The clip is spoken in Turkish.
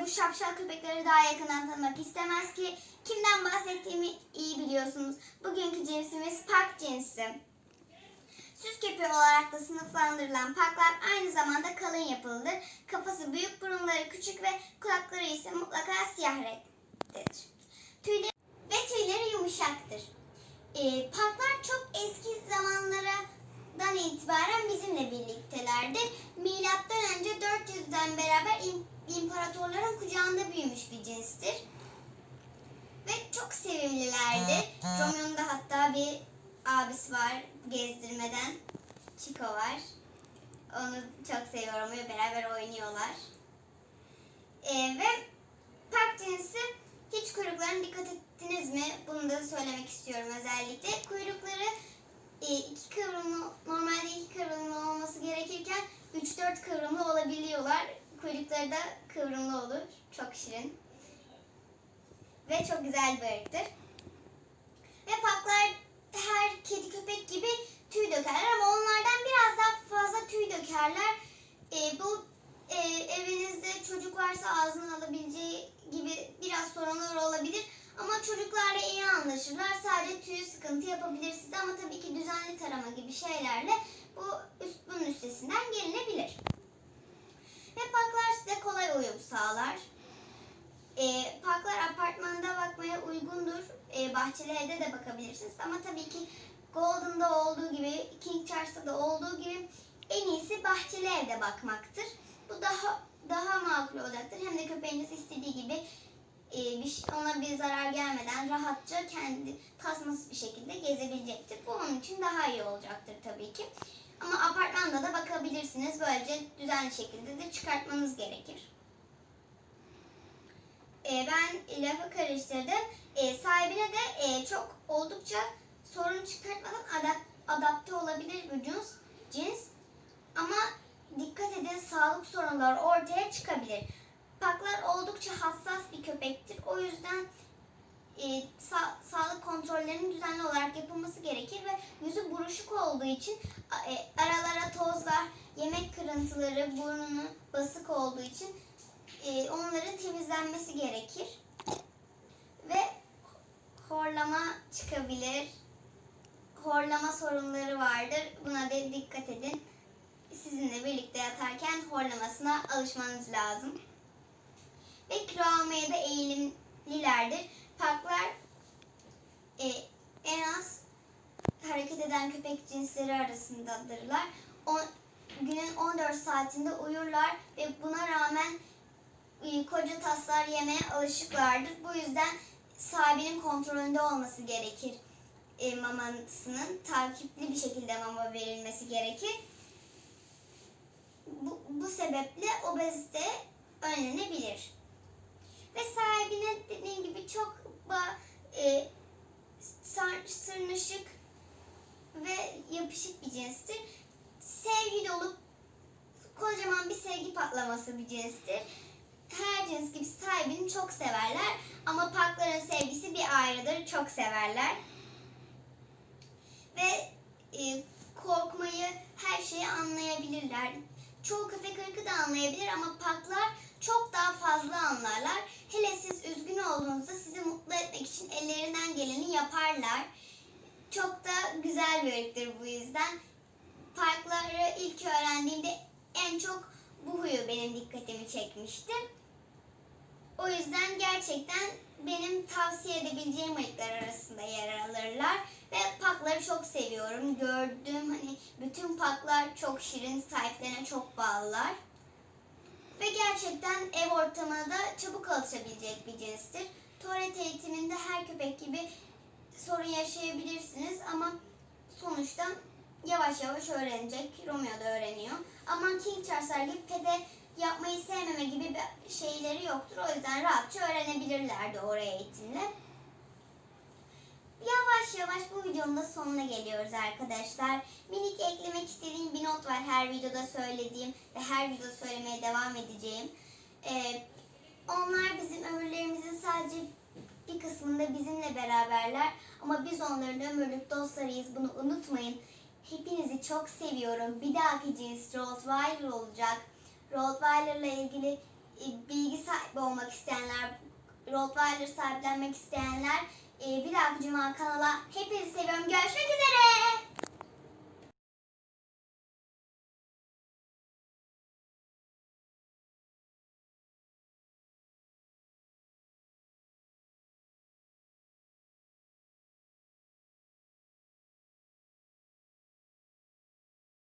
bu şapşal köpekleri daha yakından tanımak istemez ki? Kimden bahsettiğimi iyi biliyorsunuz. Bugünkü cinsimiz pak cinsi. Süs köpeği olarak da sınıflandırılan paklar aynı zamanda kalın yapılıdır. Kafası büyük, burunları küçük ve kulakları ise mutlaka siyah renktedir. Tüyleri ve tüyleri yumuşaktır. Ee, parklar çok eski zamanlardan itibaren bizimle birliktelerdir. Milattan önce 400'den beraber im- imparatorların kucağında büyümüş bir cinstir. Ve çok sevimlilerdir. Romeo'nun da hatta bir abisi var gezdirmeden. Chico var. Onu çok seviyorum ve beraber oynuyorlar. Ee, ve park cinsi hiç kuyruklarına dikkat ettiniz mi? Bunu da söylemek istiyorum özellikle. Kuyrukları e, iki kıvrımlı, normalde iki kıvrımlı olması gerekirken 3-4 kıvrımlı olabiliyorlar. Kuyrukları da kıvrımlı olur. Çok şirin. Ve çok güzel bir ırktır. Ve paklar her kedi köpek gibi tüy dökerler ama onlardan biraz daha fazla tüy dökerler. E, bu e, evinizde çocuk varsa ağzına alabileceği gibi biraz sorunlar olabilir. Ama çocuklarla iyi anlaşırlar. Sadece tüyü sıkıntı yapabilir size ama tabii ki düzenli tarama gibi şeylerle bu üst, bunun üstesinden gelinebilir. Ve parklar size kolay uyum sağlar. E, parklar apartmanda bakmaya uygundur. E, bahçeli evde de bakabilirsiniz. Ama tabii ki Golden'da olduğu gibi, King Charles'ta da olduğu gibi en iyisi bahçeli evde bakmaktır. Bu daha daha makul olacaktır. Hem de köpeğiniz istediği gibi e, bir, şey- ona bir zarar gelmeden rahatça kendi tasmasız bir şekilde gezebilecektir. Bu onun için daha iyi olacaktır tabii ki. Ama apartmanda da bakabilirsiniz. Böylece düzenli şekilde de çıkartmanız gerekir. E, ben lafı karıştırdım. E, sahibine de e, çok oldukça sorun çıkartmadan adap- adapte olabilir bu cins. cins. Ama dikkat edin sağlık sorunları ortaya çıkabilir. Paklar oldukça hassas bir köpektir. O yüzden e, sa- sağlık kontrollerinin düzenli olarak yapılması gerekir ve yüzü buruşuk olduğu için e, aralara tozlar, yemek kırıntıları, burnunu basık olduğu için e, onların temizlenmesi gerekir. Ve horlama çıkabilir. Horlama sorunları vardır. Buna da dikkat edin. Sizinle birlikte yatarken horlamasına alışmanız lazım. Ve kilo almaya da eğilimlilerdir. Parklar e, en az hareket eden köpek cinsleri arasındadırlar. O, günün 14 saatinde uyurlar ve buna rağmen e, koca taslar yemeye alışıklardır. Bu yüzden sahibinin kontrolünde olması gerekir e, mamasının. Takipli bir şekilde mama verilmesi gerekir. Bu, bu sebeple obezite önlenebilir. Ve sahibine dediğim gibi çok e, sırnaşık ve yapışık bir cinstir. Sevgi dolu kocaman bir sevgi patlaması bir cinstir. Her cins gibi sahibini çok severler ama pakların sevgisi bir ayrıdır. Çok severler. Ve e, korkmayı, her şeyi anlayabilirler. Çoğu köpek ırkı da anlayabilir ama paklar geleni yaparlar. Çok da güzel bir ırktır bu yüzden. Parkları ilk öğrendiğimde en çok bu huyu benim dikkatimi çekmişti. O yüzden gerçekten benim tavsiye edebileceğim ırklar arasında yer alırlar. Ve pakları çok seviyorum. Gördüğüm hani bütün paklar çok şirin, sahiplerine çok bağlılar. Ve gerçekten ev ortamına da çabuk alışabilecek bir cinstir. Tuvalet eğitiminde her köpek gibi sorun yaşayabilirsiniz ama sonuçta yavaş yavaş öğrenecek. Romeo da öğreniyor. Ama King Charles'lar gibi pede yapmayı sevmeme gibi bir şeyleri yoktur. O yüzden rahatça öğrenebilirler de oraya eğitimle. Yavaş yavaş bu videonun da sonuna geliyoruz arkadaşlar. Minik eklemek istediğim bir not var her videoda söylediğim ve her videoda söylemeye devam edeceğim. Ee, onlar bizim ömürlerimizin sadece bir kısmında bizimle beraberler ama biz onların ömürlük dostlarıyız bunu unutmayın. Hepinizi çok seviyorum. Bir dahaki cins Rottweiler olacak. Rottweiler ile ilgili e, bilgi sahibi olmak isteyenler, Rottweiler sahiplenmek isteyenler e, bir dahaki cuma kanala hepinizi seviyorum. Görüşmek üzere.